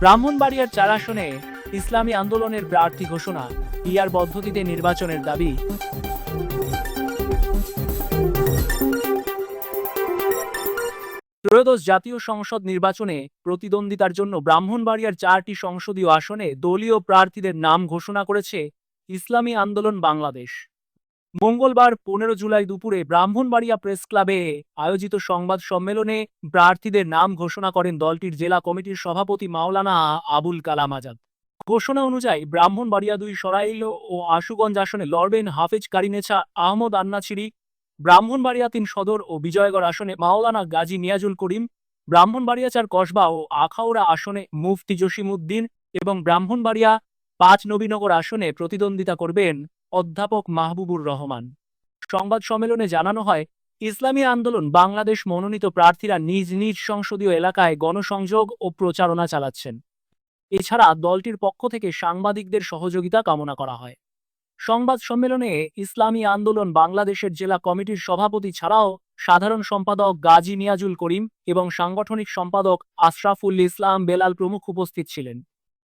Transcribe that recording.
ব্রাহ্মণবাড়িয়ার চার আসনে ইসলামী আন্দোলনের প্রার্থী ঘোষণা, ইয়ার পদ্ধতিতে নির্বাচনের দাবি। ত্রয়োদশ জাতীয় সংসদ নির্বাচনে প্রতিদ্বন্দ্বিতার জন্য ব্রাহ্মণবাড়িয়ার চারটি সংসদীয় আসনে দলীয় প্রার্থীদের নাম ঘোষণা করেছে ইসলামী আন্দোলন বাংলাদেশ। মঙ্গলবার পনেরো জুলাই দুপুরে ব্রাহ্মণবাড়িয়া প্রেস ক্লাবে আয়োজিত সংবাদ সম্মেলনে প্রার্থীদের নাম ঘোষণা করেন দলটির জেলা কমিটির সভাপতি মাওলানা আবুল কালাম আজাদ। ঘোষণা অনুযায়ী ব্রাহ্মণবাড়িয়া দুই সরাইল ও আশুগঞ্জ আসনে লড়বেন হাফেজ কারিনেছা আহমদ আন্নাছিরি। ব্রাহ্মণবাড়িয়া তিন সদর ও বিজয়গড় আসনে মাওলানা গাজী নিয়াজুল করিম। ব্রাহ্মণবাড়িয়া চার কসবা ও আখাউড়া আসনে মুফতি জসিমউদ্দিন এবং ব্রাহ্মণবাড়িয়া পাঁচ নবীনগর আসনে প্রতিদ্বন্দ্বিতা করবেন অধ্যাপক মাহবুবুর রহমান। সংবাদ সম্মেলনে জানানো হয়, ইসলামী আন্দোলন বাংলাদেশ মনোনীত প্রার্থীরা নিজ নিজ সংসদীয় এলাকায় গণসংযোগ ও প্রচারণা চালাচ্ছেন। এছাড়া দলটির পক্ষ থেকে সাংবাদিকদের সহযোগিতা কামনা করা হয়। সংবাদ সম্মেলনে ইসলামী আন্দোলন বাংলাদেশের জেলা কমিটির সভাপতি ছাড়াও সাধারণ সম্পাদক গাজী নিয়াজুল করিম এবং সাংগঠনিক সম্পাদক আশরাফুল ইসলাম বেলাল প্রমুখ উপস্থিত ছিলেন।